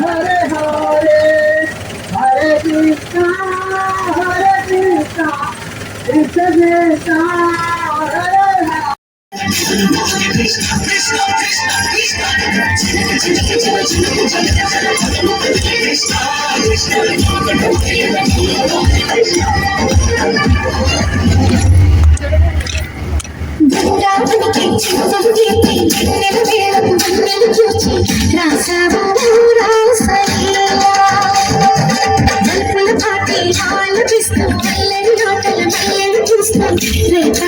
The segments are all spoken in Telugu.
Hare Hare Hare Krishna Hare Krishna Krishna Krishna Hare Thank you. Hare Krishna Hare Krishna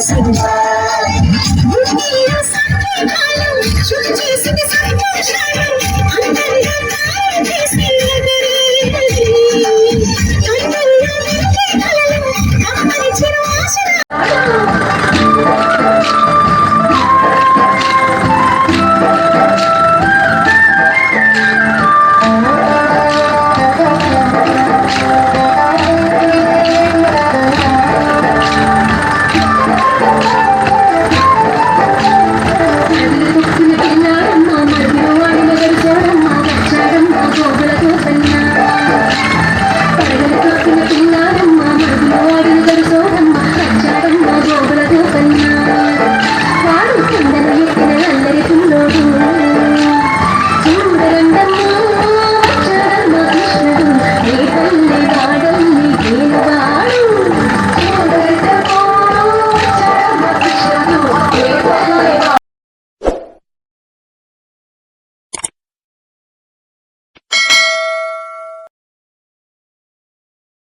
esquecido.